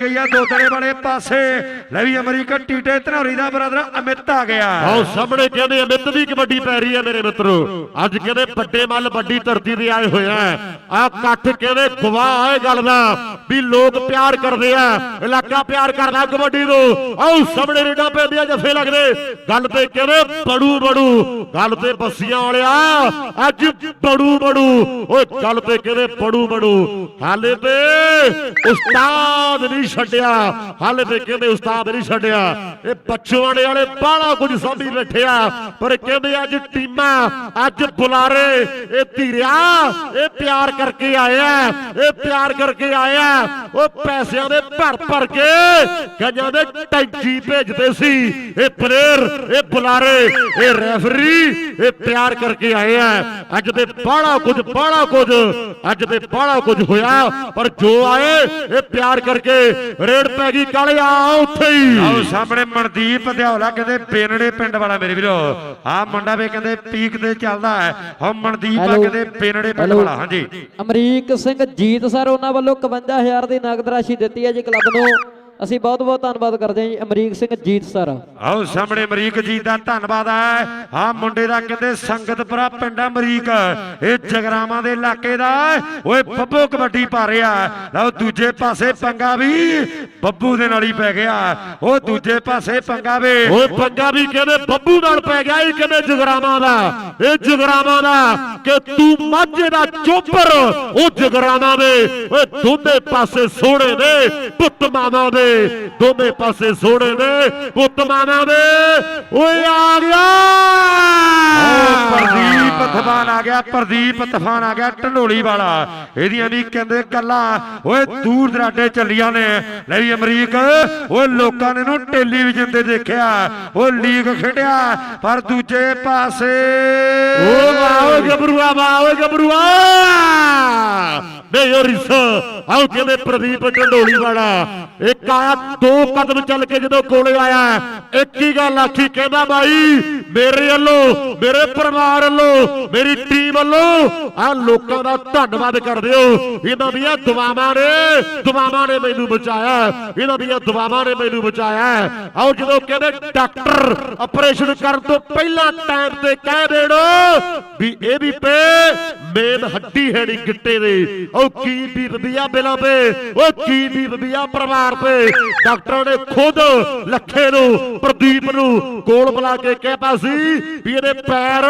ਗਈ ਆ ਦੋਦੜੇ ਵਾਲੇ ਪਾਸੇ। ਲੈ ਵੀ ਅਮਰੀਕਾ ਟੀਟੇ ਧਨੌਰੀ ਦਾ ਬ੍ਰਦਰ ਅਮਿਤ ਆ ਗਿਆ। ਆਓ ਸਾਹਮਣੇ ਕਹਿੰਦੇ ਅਮਿਤ ਦੀ ਕਬੱਡੀ ਪੈ ਰਹੀ ਹੈ ਮੇਰੇ ਮਿੱਤਰੋ। ਅੱਜ ਕਹਿੰਦੇ ਵੱਡੇ ਮੱਲ ਵੱਡੀ ਧਰਤੀ ਦੇ ਆਏ ਹੋਏ ਆ। ਆ ਕਹਿੰਦੇ ਗਵਾਹ ਹੈ ਗੱਲ ਦਾ ਵੀ ਲੋਕ ਪਿਆਰ ਕਰਦੇ ਆ, ਇਲਾਕਾ ਪਿਆਰ ਕਰਦਾ ਕਬੱਡੀ ਨੂੰ। ਆਓ ਸਾਹਮਣੇ ਰੇਡਾ ਪੈਂਦੀਆਂ ਜੱਫੇ ਲੱਗਦੇ। ਗੱਲ ਤੇ ਕਹਿੰਦੇ ਬੜੂ ਬੜੂ, ਗੱਲ ਤੇ ਬੱਸੀਆਂ ਵਾਲਿਆ, ਅੱਜ ਬੜੂ ਬੜੂ। ਓਏ ਗੱਲ ਤੇ ਕਹਿੰਦੇ ਬੜੂ ਬੜੂ। ਹਾਲੇ ਤੇ ਉਸਤਾਦ ਨਹੀਂ ਛੱਡਿਆ। ਹਾਲੇ ਤੇ ਕਹਿੰਦੇ ਉਸਤਾਦ ਨਹੀਂ ਛੱਡਿਆ। ਇਹ ਪਛਵਾੜੇ ਵਾਲੇ ਬਾਹਲਾ ਕੁਝ ਸਾਂਭੀ ਬੈਠਿਆ ਪਰ ਕਹਿੰਦੇ ਅੱਜ ਟੀਮਾਂ, ਅੱਜ ਬੁਲਾਰੇ, ਇਹ ਧੀਰਿਆ, ਇਹ ਪਿਆਰ ਕਰਕੇ ਆਇਆ, ਇਹ ਪਿਆਰ ਕਰਕੇ ਆਇਆ। ਉਹ ਪੈਸਿਆਂ ਦੇ ਭਰ ਭਰ ਕੇ ਗੰਜਾਂ ਦੇ ਟੈਂਕੀ ਭੇਜਦੇ ਸੀ। ਇਹ ਪਲੇਅਰ, ਇਹ ਬੁਲਾਰੇ, ਇਹ ਰੈਫਰੀ, ਇਹ ਪਿਆਰ ਕਰਕੇ ਆਇਆ ਅੱਜ ਤੇ ਬਾਹਲਾ ਕੁਝ ਬਾਹਲਾ ਕੁਝ, ਅੱਜ ਤੇ ਬਾਹਲਾ ਕੁਝ ਹੋਇਆ। ਪਰ ਜੋ ਆਏ ਇਹ ਪਿਆਰ ਕਰਕੇ ਰੇਡ ਪੈ ਗਈ ਕਾਲੇ ਆ ਉੱਥੇ ਹੀ। ਆਓ ਸਾਹਮਣੇ ਮਨਦੀਪ ਦਿਹਾਉਲਾ ਕਹਿੰਦੇ ਪੇਨੜੇ ਪਿੰਡ ਵਾਲਾ ਮੇਰੇ ਵੀਰੋ। ਆ ਮੁੰਡਾ ਵੀ ਕਹਿੰਦੇ ਪੀਕ ਤੇ ਚੱਲਦਾ ਹੈ। ਹਾਂ ਮਨਦੀਪ ਆ। ਕਹਿੰਦੇ ਪੇਨੜੇ ਪਿੰਡ। ਵਾਲਾ ਹਾਂਜੀ। ਅਮਰੀਕ ਸਿੰਘ ਜੀਤ ਸਰ ਉਹਨਾਂ ਵੱਲੋਂ 51000 ਦੀ ਨਗਦ ਰਾਸ਼ੀ ਦਿੱਤੀ ਹੈ ਜੀ ਕਲੱਬ ਨੂੰ। ਅਸੀਂ ਬਹੁਤ ਬਹੁਤ ਧੰਨਵਾਦ ਕਰਦੇ ਹਾਂ ਜੀ ਅਮਰੀਕ ਸਿੰਘ ਜੀਤ ਸਰ। ਆਓ ਸਾਹਮਣੇ ਅਮਰੀਕ ਜੀ ਦਾ ਧੰਨਵਾਦ ਹੈ। ਆ ਮੁੰਡੇ ਦਾ ਕਹਿੰਦੇ ਸੰਗਤਪੁਰਾ ਪਿੰਡ ਅਮਰੀਕ ਇਹ ਜਗਰਾਵਾਂ ਦੇ ਇਲਾਕੇ ਦਾ। ਓਏ ਬੱਬੂ ਕਬੱਡੀ ਪਾ ਰਿਹਾ ਲਓ ਦੂਜੇ ਪਾਸੇ ਪੰਗਾ ਵੀ ਬੱਬੂ ਦੇ ਨਾਲ ਹੀ ਪੈ ਗਿਆ। ਉਹ ਦੂਜੇ ਪਾਸੇ ਪੰਗਾ ਵੀ ਓਏ ਪੰਗਾ ਵੀ ਕਹਿੰਦੇ ਬੱਬੂ ਨਾਲ ਪੈ ਗਿਆ ਇਹ ਕਹਿੰਦੇ ਜਗਰਾਵਾਂ ਦਾ। ਇਹ ਜਗਰਾਵਾਂ ਦਾ ਕਿ ਤੂੰ ਮਾਝੇ ਦਾ ਚੋਪਰ ਉਹ ਜਗਰਾਵਾਂ ਦੇ। ਓਏ ਦੋਨੇ ਪਾਸੇ ਸੋਹਣੇ ਨੇ ਪੁੱਤ ਮਾਮਾ ਦੇ। ਦੋਨੇ ਪਾਸੇ ਸੋਹਣੇ ਨੇ ਪੁੱਤ ਮਾਮਾ ਦੇ। ਓਏ ਆ ਗਿਆ। ਓ ਪ੍ਰਦੀਪ ਤੂਫਾਨ ਆ ਗਿਆ ਪ੍ਰਦੀਪ ਤੂਫਾਨ ਆ ਗਿਆ ਢੰਡੋਲੀ ਵਾਲਾ। ਇਹਦੀਆਂ ਵੀ ਕਹਿੰਦੇ ਗੱਲਾਂ। ਓਏ ਦੂਰ ਦਰਾਡੇ ਚੱਲੀਆਂ ਨੇ। ਲੈ ਵੀ ਅਮਰੀਕ ਓਏ ਲੋਕਾਂ ਨੇ ਨੂੰ ਟੈਲੀਵਿਜ਼ਨ ਤੇ ਦੇਖਿਆ। ਉਹ ਲੀਗ ਖੇਡਿਆ ਪਰ ਦੂਜੇ ਪਾਸੇ ਓ ਵਾਹ ਓਏ ਗੱਭਰੂਆ ਵਾਹ ਓਏ ਗੱਭਰੂਆ ਨਹੀਂ ਰਿਸ ਕਹਿੰਦੇ ਪ੍ਰਦੀਪ ਢੰਡੋਲੀ ਵਾਲਾ। ਇੱਕ ਆਇਆ ਦੋ ਕਦਮ ਚੱਲ ਕੇ ਜਦੋਂ ਕੋਲੇ ਆਇਆ, ਇੱਕ ਹੀ ਗੱਲ ਆਖੀ, ਕਹਿੰਦਾ ਬਾਈ, ਮੇਰੇ ਵੱਲੋਂ, ਮੇਰੇ ਪਰਿਵਾਰ ਵੱਲੋਂ, ਮੇਰੀ ਟੀਮ ਵੱਲੋਂ, ਆ ਲੋਕਾਂ ਦਾ ਧੰਨਵਾਦ ਕਰਦੇ ਹੋ ਇਹਨਾਂ ਦੀਆਂ ਦੁਆਵਾਂ ਨੇ ਦੁਆਵਾਂ ਨੇ ਮੈਨੂੰ ਬਚਾਇਆ। ਇਹਨਾਂ ਦੀਆਂ ਦੁਆਵਾਂ ਨੇ ਮੈਨੂੰ ਬਚਾਇਆ। ਆਓ ਜਦੋਂ ਕਹਿੰਦੇ ਡਾਕਟਰ ਆਪਰੇਸ਼ਨ ਕਰਨ ਤੋਂ ਪਹਿਲਾਂ ਟਾਈਮ ਤੇ ਕਹਿ ਦੇਣ, ਵੀ ਇਹ ਵੀ ਪੇ ਮੇਨ ਹੱਡੀ ਹੈ ਨੀ ਗਿੱਟੇ ਦੇ। ਉਹ ਕੀ ਬੀਤਦੀ ਆ ਬਿਲਾਂ ਪੇ ਉਹ ਕੀ ਬੀਤਦੀ ਆ ਪਰਿਵਾਰ ਤੇ? ਡਾਕਟਰਾਂ ਨੇ ਖੁਦ ਲੱਖੇ ਨੂੰ ਪ੍ਰਦੀਪ ਨੂੰ ਕੋਲ ਬੁਲਾ ਕੇ ਕਹਿਤਾ ਸੀ ਵੀ ਇਹਦੇ ਪੈਰ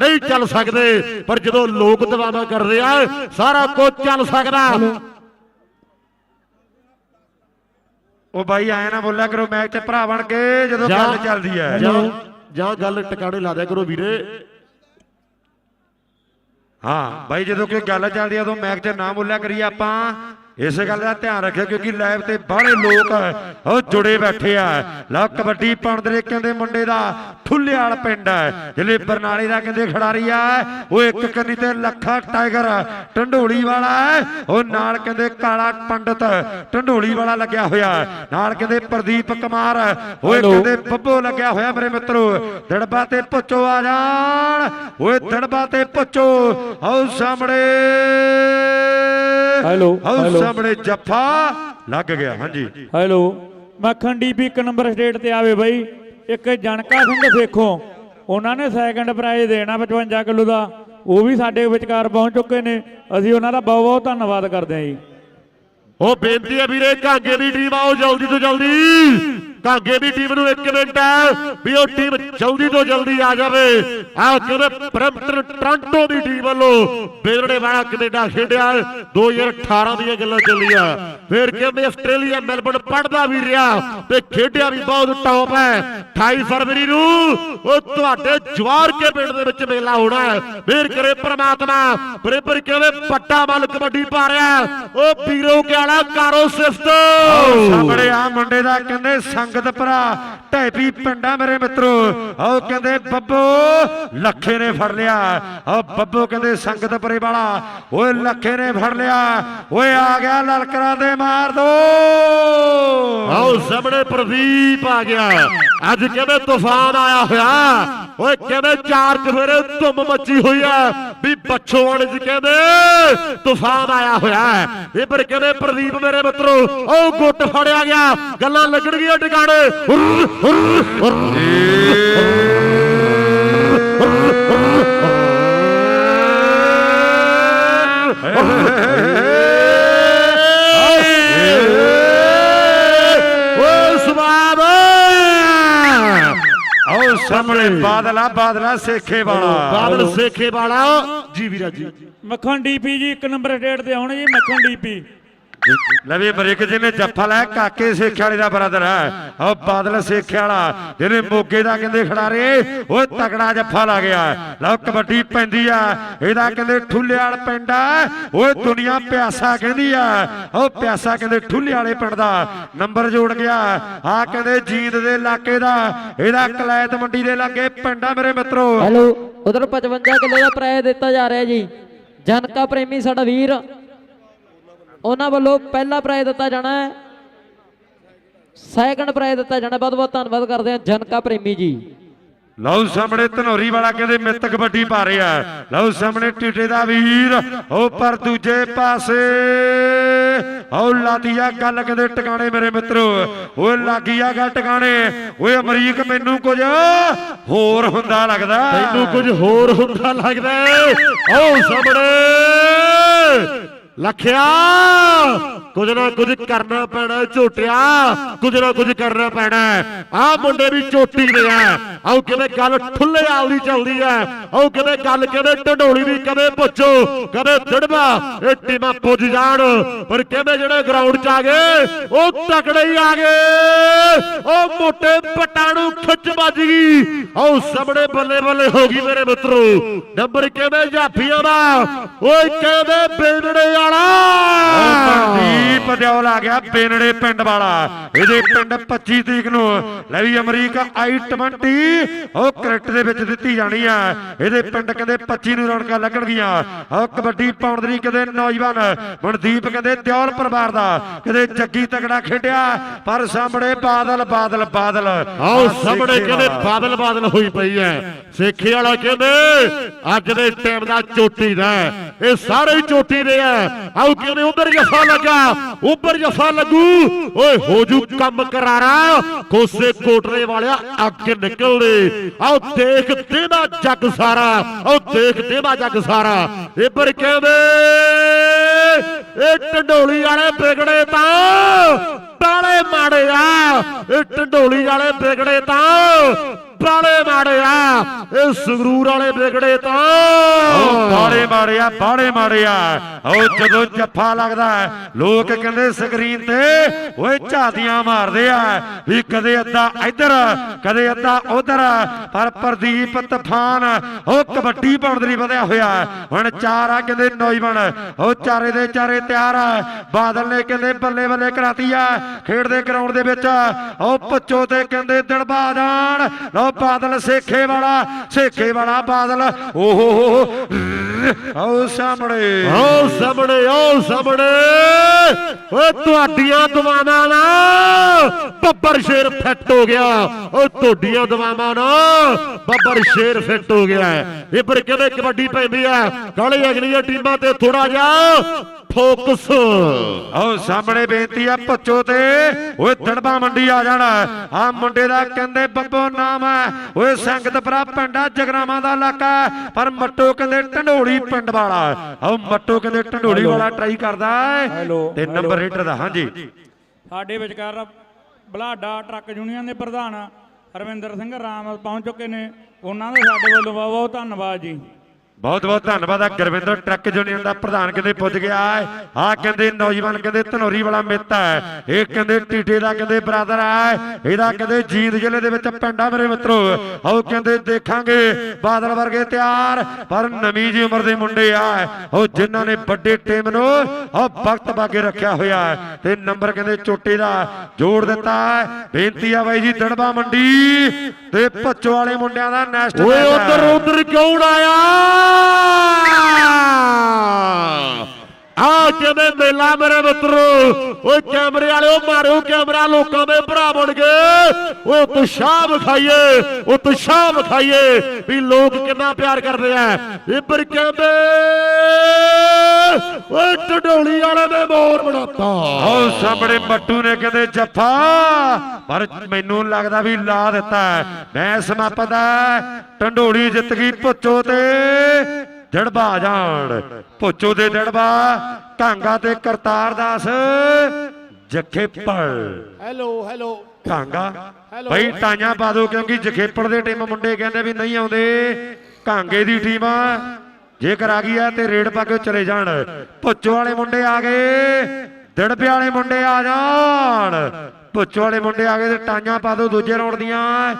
ਨਹੀਂ ਚੱਲ ਸਕਦੇ। ਪਰ ਜਦੋਂ ਲੋਕ ਦਵਾਵਾ ਕਰਦੇ ਆ ਸਾਰਾ ਕੁਝ ਚੱਲ ਸਕਦਾ। ਉਹ ਬਾਈ ਆਏ ਨਾ ਬੋਲਿਆ ਕਰੋ ਮੈਚ ਤੇ ਭਰਾ ਬਣ ਕੇ ਜਦੋਂ ਗੱਲ ਚੱਲਦੀ ਹੈ। ਜਾਂ ਜਾਂ ਗੱਲ ਟਿਕਾਣੇ ਲਾ ਦਿਆ ਕਰੋ ਵੀਰੇ। ਹਾਂ ਬਾਈ ਜਦੋਂ ਕੋਈ ਗੱਲ ਚੱਲਦੀ ਆ ਉਦੋਂ ਮੈਚ 'ਚ ਨਾ ਬੋਲਿਆ ਕਰੀਏ ਆਪਾਂ। ਇਸੇ ਗੱਲ ਦਾ ਧਿਆਨ ਰੱਖਿਓ ਕਿਉਂਕਿ ਲਾਈਵ ਤੇ ਬਾਹਲੇ ਲੋਕ ਉਹ ਜੁੜੇ ਬੈਠੇ ਆ। ਲਓ ਕਬੱਡੀ ਪਾਉਣ ਦੇ ਕਹਿੰਦੇ ਮੁੰਡੇ ਦਾ ਠੁੱਲਿਆਲ ਪਿੰਡ ਹੈ। ਜਿਹੜੇ ਬਰਨਾਲੇ ਦਾ ਕਹਿੰਦੇ ਖਿਡਾਰੀ ਆ ਉਹ ਇੱਕ ਕੰਨੀ ਤੇ ਲੱਖਾ ਟਾਈਗਰ ਢੰਡੋਲੀ ਵਾਲਾ ਉਹ ਨਾਲ ਕਹਿੰਦੇ ਕਾਲਾ ਪੰਡਤ ਢੰਡੋਲੀ ਵਾਲਾ ਲੱਗਿਆ ਹੋਇਆ। ਨਾਲ ਕਹਿੰਦੇ ਪ੍ਰਦੀਪ ਕੁਮਾਰ ਉਹ ਹੈਲੋ। ਕਹਿੰਦੇ ਬੱਬੋ ਲੱਗਿਆ ਹੋਇਆ ਮੇਰੇ ਮਿੱਤਰੋ। ਦੜਬਾ ਤੇ ਪੁੱਚੋ ਆ ਜਾਣ। ਓਏ ਦੜਬਾ ਤੇ ਪੁੱਚੋ ਆਓ ਸਾਹਮਣੇ। Hello, hello. ਸਾਹਮਣੇ ਜੱਫਾ ਲੱਗ ਗਿਆ ਹਾਂਜੀ। ਹੈਲੋ ਮੱਖਣ ਡੀਪੀ ਇੱਕ ਨੰਬਰ ਸਟੇਟ ਤੇ ਆਵੇ ਬਾਈ। ਇੱਕ ਜਣਕਾ ਸਿੰਘ ਸੇਖੋਂ ਉਹਨਾਂ ਨੇ ਸੈਕੰਡ ਪ੍ਰਾਈਜ਼ ਦੇਣਾ 55 ਕਿਲੋ ਦਾ। ਉਹ ਵੀ ਸਾਡੇ ਵਿਚਕਾਰ ਪਹੁੰਚ ਚੁੱਕੇ ਨੇ। ਅਸੀਂ ਉਹਨਾਂ ਦਾ ਬਹੁਤ ਬਹੁਤ ਧੰਨਵਾਦ ਕਰਦੇ ਹਾਂ ਜੀ। ਉਹ ਬੇਨਤੀ ਹੈ ਵੀਰੇ ਕਾਂਗੇ ਦੀ ਟੀਮ ਆਓ ਜਲਦੀ ਤੋਂ ਜਲਦੀ। ਕਾਂਗੇ ਦੀ ਟੀਮ ਨੂੰ ਇੱਕ ਮਿੰਟ ਹੈ, ਵੀ ਉਹ ਟੀਮ ਜਲਦੀ ਤੋਂ ਜਲਦੀ ਆ ਜਾਵੇ। ਆਹ ਕਹਿੰਦੇ ਬਰੈਂਪਟਨ ਟ੍ਰਾਂਟੋ ਦੀ ਟੀਮ ਵੱਲੋਂ ਬੇਰੜੇ ਵਾਲਾ ਕੈਨੇਡਾ ਖੇਡਿਆ 2018 ਦੀਆਂ ਗੱਲਾਂ ਚੱਲੀਆਂ। ਫਿਰ ਕਹਿੰਦੇ ਆਸਟ੍ਰੇਲੀਆ ਮੈਲਬਨ ਪੜਦਾ ਵੀ ਰਿਹਾ ਤੇ ਖੇਡਿਆ ਵੀ ਬਹੁਤ ਟੌਪ ਹੈ। 28 ਫਰਵਰੀ ਨੂੰ ਉਹ ਤੁਹਾਡੇ ਜਵਾਰ ਕੇ ਪਿੰਡ ਦੇ ਵਿੱਚ ਮੇਲਾ ਹੋਣਾ ਹੈ। ਫੇਰ ਕਰੇ ਪ੍ਰਮਾਤਮਾ, ਬਰੇਬਰ ਕਹਿੰਦੇ ਪੱਟਾ ਵੱਲ ਕਬੱਡੀ ਪਾ ਰਿਹਾ। ਉਹ ਪੀਰੋ ਕਿਆਲਾ ਕਾਰੋ ਸਿਫਤ ਸਾਹਮਣੇ ਆ ਮੁੰਡੇ ਦਾ, ਕਹਿੰਦੇ ਸੰਗਤ ਭਰਾ ਢੈਪੀ ਪਿੰਡਾ ਮੇਰੇ ਮਿੱਤਰੋ, ਆਓ ਕਹਿੰਦੇ ਬੱਬੋ, ਲੱਖੇ ਨੇ ਫੜ ਲਿਆ। ਆਓ ਬੱਬੋ ਕਹਿੰਦੇ ਸੰਗਤ ਪਰੇ ਵਾਲਾ, ਓਏ ਲੱਖੇ ਨੇ ਫੜ ਲਿਆ। ਓਏ ਆ ਗਿਆ ਲਲਕਰਾਂ ਦੇ ਮਾਰ ਦੋ। ਆਓ ਸਾਹਮਣੇ ਪ੍ਰਦੀਪ ਆ ਗਿਆ। ਅੱਜ ਕਿਵੇਂ ਤੂਫਾਨ ਆਇਆ ਹੋਇਆ? ਓਏ ਕਿਵੇਂ ਚਾਰ ਚਫੇਰੇ ਧੁੰਮ ਮੱਚੀ ਹੋਈ ਆ? ਵੀ ਬੱਚੋਣ ਜੀ ਕਹਿੰਦੇ, ਤੂਫਾਨ ਆਇਆ ਹੋਇਆ ਹੈ। ਇਹ ਕਹਿੰਦੇ, ਪ੍ਰਦੀਪ ਮੇਰੇ ਮਿੱਤਰੋ, ਉਹ ਗੁੱਟ ਫੜਿਆ ਗਿਆ। ਗੱਲਾਂ ਲੱਗਣਗੀਆਂ ਟਿਕਾਣੇ। ਸਾਹਮਣੇ। ਬਾਦਲਾ ਬਾਦਲਾ ਸੇਖੇ ਵਾਲਾ ਬਾਦਲ ਸੇਖੇ ਵਾਲਾ ਜੀ ਵੀਰਾ ਜੀ। ਮੱਖਣ ਡੀਪੀ ਜੀ ਇੱਕ ਨੰਬਰ ਸਟੇਟ ਤੇ ਆਉਣ ਜੀ ਮੱਖਣ ਡੀਪੀ। ਲਵੇ ਬ੍ਰਿਕ ਜਿਹਨੇ ਜੱਫਾ ਲਾਇਆ, ਕਾਕੇ ਸੇਖੇ ਵਾਲੇ ਦਾ ਬ੍ਰਦਰ ਹੈ। ਆਹ ਬਾਦਲ ਸੇਖੇ ਵਾਲਾ, ਜਿਹਨੇ ਮੋਗੇ ਦਾ ਕਹਿੰਦੇ ਖਿਡਾਰੇ ਓਏ ਤਗੜਾ ਜੱਫਾ ਲਾ ਗਿਆ। ਲਓ, ਕਬੱਡੀ ਪੈਂਦੀ ਆ। ਇਹਦਾ ਕਹਿੰਦੇ ਠੁੱਲੇ ਵਾਲ ਪਿੰਡ ਆ। ਓਏ ਦੁਨੀਆ ਪਿਆਸਾ ਕਹਿੰਦੀ ਆ। ਉਹ ਪਿਆਸਾ ਕਹਿੰਦੇ ਠੁੱਲੇ ਵਾਲੇ ਪਿੰਡ ਦਾ। ਨੰਬਰ ਜੋੜ ਗਿਆ। ਆ ਕਹਿੰਦੇ ਜੀਂਦ ਦੇ ਇਲਾਕੇ ਦਾ। ਇਹਦਾ ਕਲੈਤ ਮੰਡੀ ਦੇ ਲਾਗੇ ਪਿੰਡ ਆ ਮੇਰੇ ਮਿੱਤਰੋ। ਹੈਲੋ, ਉਧਰ 55 ਕਿਲੋ ਦਾ ਪ੍ਰਾਇ ਦਿੱਤਾ ਜਾ ਰਿਹਾ ਜੀ। ਜਨਕਾ ਪ੍ਰੇਮੀ ਸਾਡਾ ਵੀਰ। ਉਹਨਾਂ ਵੱਲੋਂ ਪਹਿਲਾ ਪ੍ਰਾਈਜ਼ ਦਿੱਤਾ ਜਾਣਾ ਹੈ। ਸੈਕੰਡ ਪ੍ਰਾਈਜ਼ ਦਿੱਤਾ ਜਾਣਾ ਬਹੁਤ ਬਹੁਤ ਧੰਨਵਾਦ ਕਰਦੇ ਹਾਂ ਜਨਕਾ ਪ੍ਰੇਮੀ ਜੀ। ਲਓ ਸਾਹਮਣੇ ਧਨੌਰੀ ਵਾਲਾ ਕਹਿੰਦੇ ਮਿੱਤ ਕਬੱਡੀ ਪਾ ਰਿਹਾ ਲਓ ਸਾਹਮਣੇ ਟਿੱਟੇ ਦਾ ਵੀਰ ਉਹ ਪਰ ਦੂਜੇ ਪਾਸੇ। ਉਹ ਲਾਦੀਆ ਗੱਲ ਕਹਿੰਦੇ ਟਿਕਾਣੇ ਮੇਰੇ ਮਿੱਤਰੋ। ਓਏ ਲੱਗੀਆ ਗੱਲ ਟਿਕਾਣੇ। ਓਏ ਅਮਰੀਕ ਮੈਨੂੰ ਕੁਝ ਹੋਰ ਹੁੰਦਾ ਲੱਗਦਾ ਤੈਨੂੰ ਕੁਝ ਹੋਰ ਹੁੰਦਾ ਲੱਗਦਾ ਓ ਸਾਹਮਣੇ। ਲਖਿਆ ਕੁਝ ਨਾ ਕੁਝ ਕਰਨਾ ਪੈਣਾ ਝੋਟਿਆ, ਕੁਝ ਨਾ ਕੁਝ ਕਰਨਾ ਪੈਣਾ ਆ ਮੁੰਡੇ ਵੀ ਚੋਟੀ ਦੇ ਆ। ਆਓ ਕਿਵੇਂ ਗੱਲ ਠੁੱਲੇ ਆਲਦੀ ਚੱਲਦੀ ਆ ਆਓ ਕਿਵੇਂ ਗੱਲ ਕਿਵੇਂ ਢਡੋਲੀ ਦੀ ਕਦੇ ਪੁੱਛੋ ਕਦੇ ਦੜਵਾ ਇਹ ਟੀਮਾਂ ਪੁੱਜ ਜਾਣ। ਪਰ ਕਿਵੇਂ ਜਿਹੜੇ ਗਰਾਊਂਡ 'ਚ ਆ ਗਏ, ਉਹ ਤਕੜੇ ਹੀ ਆ ਗਏ। ਉਹ ਮੋਟੇ ਪੱਟਾਂ ਨੂੰ ਖਿੱਚ ਵੱਜ ਗਈ। ਆਓ ਸਾਹਮਣੇ ਬੱਲੇ ਬੱਲੇ ਹੋ ਗਈ ਮੇਰੇ ਮਿੱਤਰੋ। ਨੰਬਰ ਕਿਵੇਂ ਜਾਫੀਆਂ ਦਾ। ਓਏ ਕਹਿੰਦੇ ਬੇਨੜੇ ਵਾਲਾ। ਦੀਪ ਦਿਓਲ ਆ ਗਿਆ ਬੇਨੜੇ ਪਿੰਡ ਵਾਲਾ। ਇਹਦੇ ਪਿੰਡ 25 ਤਰੀਕ ਨੂੰ। ਲੈ ਵੀ ਅਮਰੀਕਾ ਆਈ 20 ਉਹ ਕ੍ਰਿਕਟ ਦੇ ਵਿੱਚ ਦਿੱਤੀ ਜਾਣੀ ਆ। ਇਹਦੇ ਪਿੰਡ ਕਹਿੰਦੇ 25 ਨੂੰ ਰੌਣਕਾਂ ਲੱਗਣਗੀਆਂ। ਉਹ ਕਬੱਡੀ ਪਾਉਣ ਦੀ ਕਹਿੰਦੇ ਨੌਜਵਾਨ ਮਨਦੀਪ ਕਹਿੰਦੇ ਦਿਓਲ ਪਰਿਵਾਰ ਦਾ। ਕਹਿੰਦੇ ਜੱਗੀ ਤਗੜਾ ਖੇਡਿਆ ਪਰ ਸਾਹਮਣੇ ਬਾਦਲ ਬਾਦਲ ਬਾਦਲ। ਆਓ ਸਾਹਮਣੇ ਕਹਿੰਦੇ ਬਾਦਲ ਬਾਦਲ ਹੋਈ ਪਈ ਐ। ਸੇਖੇ ਵਾਲਾ ਕਹਿੰਦੇ ਅੱਜ ਦੇ ਟਾਈਮ ਦਾ ਚੋਟੀ ਦਾ। ਇਹ ਸਾਰੇ ਚੋਟੀ ਦੇ ਆ ਆਓ ਕਹਿੰਦੇ ਉਧਰ ਜਫਾ ਲੱਗਾ ਉੱਪਰ ਜਫਾ ਲੱਗੂ। ਓਏ, ਹੋ ਜੂ ਕੰਮ ਕਰਾਰਾ। ਕੋਸੇ ਕੋਟਰੇ ਵਾਲਿਆ, ਅੱਗ ਨਿਕਲਦੇ। ਆਓ ਦੇਖ ਦੇਵਾ ਜੱਗ ਸਾਰਾ। ਆਓ ਦੇਖ ਦੇਵਾ ਜੱਗ ਸਾਰਾ। ਇੱਧਰ ਕਹਿੰਦੇ, ਇਹ ਢੰਡੋਲੀ ਵਾਲੇ ਵਿਗੜੇ ਤਾਂ ਬਾਲੇ ਮਾੜੇ ਆ। ਇਹ ਢੰਡੋਲੀ ਵਾਲੇ ਵਿਗੜੇ ਤਾਂ ਬਾਲੇ ਮਾੜੇ ਆ ਇਹ ਸੰਗਰੂਰ ਵਾਲੇ ਵਿਗੜੇ ਤਾਂ। ਉਹ ਬਾੜੇ ਮਾੜੇ ਆ ਮਾੜੇ ਉਹ ਜਦੋਂ ਜੱਫਾ ਲੱਗਦਾ ਲੋਕ ਕਹਿੰਦੇ ਸਕਰੀਨ ਤੇ, ਓਏ ਝਾਤੀਆਂ ਮਾਰਦੇ ਆ। ਵੀ ਕਦੇ ਅੱਧਾ ਇੱਧਰ, ਕਦੇ ਅੱਧਾ ਉਧਰ। ਪਰ ਪ੍ਰਦੀਪ ਤੂਫਾਨ, ਉਹ ਕਬੱਡੀ ਪਾਉਣ ਦੇ ਲਈ ਵਧਿਆ ਹੋਇਆ ਹੁਣ ਚਾਰ ਆ ਕਹਿੰਦੇ ਨੌਜਵਾਨ, ਉਹ ਚਾਰੇ ਦੇ ਚਾਰੇ ਤਿਆਰ ਆ। ਬਾਦਲ ਨੇ ਕਹਿੰਦੇ ਬੱਲੇ ਬੱਲੇ ਕਰਾਤੀ ਆ ਖੇਡਦੇ ਗਰਾਊਂਡ ਦੇ ਵਿੱਚ। ਉਹ ਪੱਚੋ ਤੇ ਕਹਿੰਦੇ ਦਿਲਬਾ ਜਾਣ ਲਓ ਬਾਦਲ ਸੇਖੇ ਵਾਲਾ ਸੇਖੇ ਵਾਲਾ ਬਾਦਲ ਓਹੋ ਆਓ ਸਾਹਮਣੇ। ਆਓ ਸਾਹਮਣੇ ਆਓ ਸਾਹਮਣੇ। ਓਏ ਤੁਹਾਡੀਆਂ ਦੁਆਵਾਂ ਨਾਲ ਬੱਬਰ ਸ਼ੇਰ ਫਿੱਟ ਹੋ ਗਿਆ। ਓ ਤੁਹਾਡੀਆਂ ਦੁਆਵਾਂ ਨਾਲ ਬੱਬਰ ਸ਼ੇਰ ਫਿੱਟ ਹੋ ਗਿਆ। ਇਹ ਪਰ ਕਹਿੰਦੇ ਕਬੱਡੀ ਪੈਂਦੀ ਆ? ਕਾਲੇ ਅਗਲੀਆਂ ਟੀਮਾਂ ਤੇ ਥੋੜਾ ਜਿਹਾ ਫੋਕਸ। ਆਓ ਸਾਹਮਣੇ ਬੇਨਤੀ ਆ ਭੱਚੋ ਤੇ। ਓਏ ਦੜਬਾ ਮੰਡੀ ਆ ਜਾਣਾ। ਆ ਮੁੰਡੇ ਦਾ ਕਹਿੰਦੇ ਬੱਬੋ ਨਾਮ ਹੈ ਓਏ ਸੰਗਤਪੁਰਾ ਪਿੰਡਾ ਜਗਰਾਵਾਂ ਦਾ ਇਲਾਕਾ। ਪਰ ਮੱਟੋ ਕਹਿੰਦੇ ਢੰਡੋਲੀ ਪਿੰਡ ਵਾਲਾ। ਆਓ ਮੱਟੋ ਕਹਿੰਦੇ ਢੰਡੋਲੀ ਵਾਲਾ ਟਰਾਈ ਕਰਦਾ ਹੈ ਤੇ ਨੰਬਰ ਰੇਟਰ ਦਾ ਹਾਂਜੀ। ਸਾਡੇ ਵਿਚਕਾਰ ਬਲਾਡਾ ਟਰੱਕ ਯੂਨੀਅਨ ਦੇ ਪ੍ਰਧਾਨ ਹਰਵਿੰਦਰ ਸਿੰਘ ਰਾਮ ਪਹੁੰਚ ਚੁੱਕੇ ਨੇ। ਉਹਨਾਂ ਦਾ ਸਾਡੇ ਵੱਲੋਂ ਬਹੁਤ ਬਹੁਤ ਧੰਨਵਾਦ ਜੀ। ਬਹੁਤ ਬਹੁਤ ਧੰਨਵਾਦ। ਆ ਗੁਰਵਿੰਦਰ ਟਰੱਕ ਯੂਨੀਅਨ ਦਾ ਪ੍ਰਧਾਨ ਕਹਿੰਦੇ ਪੁੱਜ ਗਿਆ ਆ ਕਹਿੰਦੇ ਨੌਜਵਾਨ ਕਹਿੰਦੇ ਧਨੌਰੀ ਵਾਲਾ ਮਿੱਤ ਹੈ। ਇਹ ਕਹਿੰਦੇ ਟੀਟੇ ਦਾ ਕਹਿੰਦੇ ਬ੍ਰਦਰ ਹੈ। ਇਹਦਾ ਕਹਿੰਦੇ ਜੀਂਦ ਜ਼ਿਲ੍ਹੇ ਦੇ ਵਿੱਚ ਪਿੰਡਾ ਮੇਰੇ ਮਿੱਤਰੋ ਆਓ ਕਹਿੰਦੇ ਦੇਖਾਂਗੇ ਬਾਦਲ ਵਰਗੇ ਤਿਆਰ ਪਰ ਨਵੀਂ ਜੀ ਉਮਰ ਦੇ ਮੁੰਡੇ ਆ। ਉਹ ਜਿਨ੍ਹਾਂ ਨੇ ਵੱਡੇ ਟੀਮ ਨੂੰ ਉਹ ਵਕਤ ਬਾਗੇ ਰੱਖਿਆ ਹੋਇਆ ਹੈ। ਤੇ ਨੰਬਰ ਕਹਿੰਦੇ ਚੋਟੇ ਦਾ ਜੋੜ ਦਿੱਤਾ ਹੈ। ਬੇਨਤੀ ਆ ਬਾਈ ਜੀ ਦੜਬਾ ਮੰਡੀ ਤੇ ਭੱਚੋ ਵਾਲੇ ਮੁੰਡਿਆਂ ਦਾ ਨੈਕਸਟ ਓਏ ਉਧਰ ਉਧਰ ਕੌਣ ਆਇਆ? ਆ ਕਿਵੇਂ ਮੇਲਾ ਮੇਰੇ ਮਿੱਤਰੋ? ਓਏ ਕੈਮਰੇ ਵਾਲਿਓ ਮਾਰਿਓ ਕੈਮਰਾ, ਲੋਕਾਂ ਦੇ ਭਰਾ ਬਣ ਗਏ ਓਏ ਉਤਸ਼ਾਹ ਵਿਖਾਈਏ ਉਤਸ਼ਾਹ ਵਿਖਾਈਏ ਵੀ ਲੋਕ ਕਿੰਨਾ ਪਿਆਰ ਕਰਦੇ ਆ। ਇੱਧਰ ਕਹਿੰਦੇ ਓਏ ਢਡੋਲੀ ਵਾਲੇ ਨੇ ਮੋਰ ਬਣਾਤਾ। ਆਓ ਸਾਹਮਣੇ ਮੱਟੂ ਨੇ ਕਹਿੰਦੇ ਜੱਫਾ ਪਰ ਮੈਨੂੰ ਲੱਗਦਾ ਵੀ ਲਾ ਦਿੱਤਾ। ਮੈਂ ਸਮਾਪਦਾ ਟੰਡੋੜੀ ਜਿੱਤ ਗਈ ਭੁੱਚੋ ਤੇ ਜੜਬਾ ਜਾਣ। ਭੁੱਚੋ ਦੇ ਜੜਬਾ ਕਾਂਗਾ ਤੇ ਕਰਤਾਰ ਦਾਸ ਜਖੇਪੜ ਹੈਲੋ ਹੈਲੋ। ਕਾਂਗਾ? ਹੈਲੋ। ਬਈ ਟਾਈਆਂ ਪਾ ਦਿਓ ਕਿਉਂਕਿ ਜਖੇਪੜ ਦੇ ਟੀਮ ਮੁੰਡੇ ਕਹਿੰਦੇ ਵੀ ਨਹੀਂ ਆਉਂਦੇ। ਕਾਂਗੇ ਦੀ ਟੀਮ ਆ। ਜੇਕਰ ਆ ਗਈ ਆ ਤੇ ਰੇਡ ਪਾ ਕੇ ਚਲੇ ਜਾਣ। ਭੁੱਚੋ ਵਾਲੇ ਮੁੰਡੇ ਆ ਗਏ। ਦੜਬੇ ਵਾਲੇ ਮੁੰਡੇ ਆ ਜਾਣ। ਭੁੱਚੋ ਵਾਲੇ ਮੁੰਡੇ ਆ ਗਏ ਤੇ ਟਾਈਆਂ ਪਾ ਦਿਓ ਦੂਜੇ ਰੌਂਡ ਦੀਆਂ।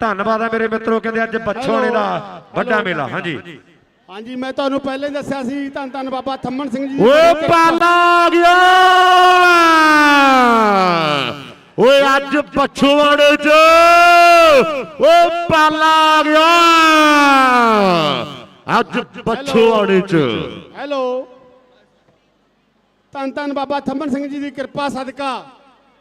ਧੰਨਵਾਦ ਆ ਮੇਰੇ ਮਿੱਤਰੋ ਕਹਿੰਦੇ ਅੱਜ ਵਾਲੇ ਦਾ ਵੱਡਾ ਮੇਲਾ। ਹਾਂਜੀ। ਹਾਂਜੀ ਮੈਂ ਤੁਹਾਨੂੰ ਪਹਿਲਾਂ ਹੀ ਦੱਸਿਆ ਸੀ ਧੰਨ ਧੰਨ ਬਾਬਾ ਥੰਮਣ ਸਿੰਘ ਜੀ। ਕਿਰਪਾ- ਪਾਲਾ ਆ ਗਿਆ। ਓਏ ਅੱਜ ਪਛਵਾੜੇ ਚ। ਓਏ ਪਾਲਾ ਆ ਗਿਆ। ਅੱਜ ਪਛਵਾੜੇ ਚ। ਹੈਲੋ। ਧੰਨ ਧੰਨ ਬਾਬਾ ਥੰਮਣ ਸਿੰਘ ਜੀ ਦੀ ਕਿਰਪਾ ਸਦਕਾ।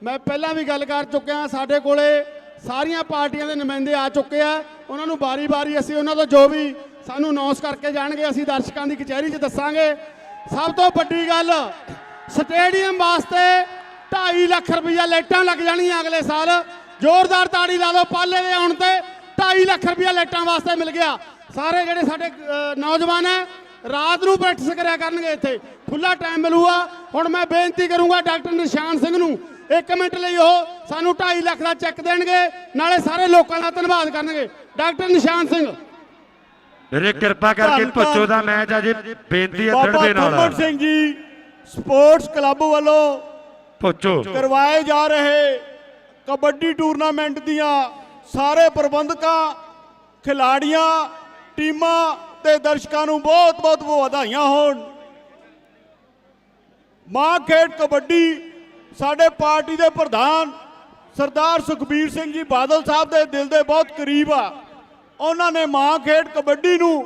ਮੈਂ ਪਹਿਲਾਂ ਵੀ ਗੱਲ ਕਰ ਚੁੱਕਿਆ ਸਾਡੇ ਕੋਲੇ ਸਾਰੀਆਂ ਪਾਰਟੀਆਂ ਦੇ ਨੁਮਾਇੰਦੇ ਆ ਚੁੱਕੇ ਆ। ਉਹਨਾਂ ਨੂੰ ਬਾਰੀ-ਬਾਰੀ ਅਸੀਂ ਉਹਨਾਂ ਤੋਂ ਜੋ ਵੀ ਸਾਨੂੰ ਅਨਾਉਂਸ ਕਰਕੇ ਜਾਣਗੇ ਅਸੀਂ ਦਰਸ਼ਕਾਂ ਦੀ ਕਚਹਿਰੀ 'ਚ ਦੱਸਾਂਗੇ। ਸਭ ਤੋਂ ਵੱਡੀ ਗੱਲ ਸਟੇਡੀਅਮ ਵਾਸਤੇ 2.5 ਲੱਖ ਰੁਪਈਆ ਲਾਈਟਾਂ ਲੱਗ ਜਾਣੀਆਂ ਅਗਲੇ ਸਾਲ। ਜ਼ੋਰਦਾਰ ਤਾੜੀ ਲਾ ਦਿਓ ਪਾਲੇ ਦੇ ਆਉਣ ਤੇ 2.5 ਲੱਖ ਰੁਪਈਆ ਲਾਈਟਾਂ ਵਾਸਤੇ ਮਿਲ ਗਿਆ। ਸਾਰੇ ਜਿਹੜੇ ਸਾਡੇ ਨੌਜਵਾਨ ਹੈ ਰਾਤ ਨੂੰ ਪ੍ਰੈਕਟਿਸ ਕਰਿਆ ਕਰਨਗੇ ਇੱਥੇ। ਖੁੱਲਾ ਟਾਈਮ ਮਿਲੂਗਾ। ਹੁਣ ਮੈਂ ਬੇਨਤੀ ਕਰੂੰਗਾ ਡਾਕਟਰ ਨਿਸ਼ਾਨ ਸਿੰਘ ਨੂੰ ਇੱਕ ਮਿੰਟ ਲਈ ਉਹ ਸਾਨੂੰ 2.5 ਲੱਖ ਦਾ ਚੈੱਕ ਦੇਣਗੇ ਨਾਲੇ ਸਾਰੇ ਲੋਕਾਂ ਦਾ ਧੰਨਵਾਦ ਕਰਨਗੇ। ਡਾਕਟਰ ਨਿਸ਼ਾਨ ਸਿੰਘ। ਮੇਰੇ ਕਿਰਪਾ ਕਰਕੇ ਭੁੱਚੋ ਦਾ ਮੈਚ ਅਜੇ ਬੇਨਤੀ ਹੈ ਬਾਬਾ ਦੜਬੇ ਥੰਮਣ ਨਾਲ ਸਿੰਘ ਜੀ ਸਪੋਰਟਸ ਕਲੱਬ ਵੱਲੋਂ ਭੁੱਚੋ ਕਰਵਾਏ ਜਾ ਰਹੇ ਕਬੱਡੀ ਟੂਰਨਾਮੈਂਟ ਦੀਆਂ ਸਾਰੇ ਪ੍ਰਬੰਧਕਾਂ ਖਿਲਾੜੀਆਂ ਟੀਮਾਂ ਤੇ ਦਰਸ਼ਕਾਂ ਨੂੰ ਬਹੁਤ-ਬਹੁਤ ਵਧਾਈਆਂ ਹੋਣ। ਮਾਂ ਖੇਡ ਕਬੱਡੀ ਸਾਡੇ ਪਾਰਟੀ ਦੇ ਪ੍ਰਧਾਨ ਸਰਦਾਰ ਸੁਖਬੀਰ ਸਿੰਘ ਜੀ ਬਾਦਲ ਸਾਹਿਬ ਦੇ ਦਿਲ ਦੇ ਬਹੁਤ ਕਰੀਬ ਆ। ਉਹਨਾਂ ਨੇ ਮਾਂ ਖੇਡ ਕਬੱਡੀ ਨੂੰ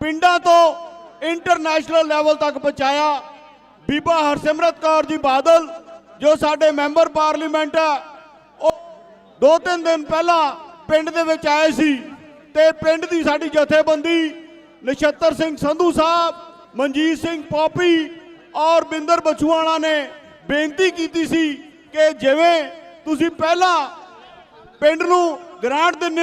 ਪਿੰਡਾਂ ਤੋਂ ਇੰਟਰਨੈਸ਼ਨਲ ਲੈਵਲ ਤੱਕ ਪਹੁੰਚਾਇਆ। ਬੀਬਾ ਹਰਸਿਮਰਤ ਕੌਰ ਜੀ ਬਾਦਲ, ਜੋ ਸਾਡੇ ਮੈਂਬਰ ਪਾਰਲੀਮੈਂਟ ਆ, ਉਹ ਦੋ ਤਿੰਨ ਦਿਨ ਪਹਿਲਾਂ ਪਿੰਡ ਦੇ ਵਿੱਚ ਆਏ ਸੀ। ਤੇ ਪਿੰਡ ਦੀ ਸਾਡੀ ਜਥੇਬੰਦੀ, ਨਛੱਤਰ ਸਿੰਘ ਸੰਧੂ ਸਾਹਿਬ, ਮਨਜੀਤ ਸਿੰਘ ਪੋਪੀ ਔਰ ਬਿੰਦਰ ਬਛੂਆਣਾ ਨੇ ਬੇਨਤੀ ਕੀਤੀ ਸੀ ਕਿ ਜਿਵੇਂ ਤੁਸੀਂ ਪਹਿਲਾਂ ਪਿੰਡ ਨੂੰ ਗ੍ਰਾਂਟ ਦਿੰਦੇ ਹੋ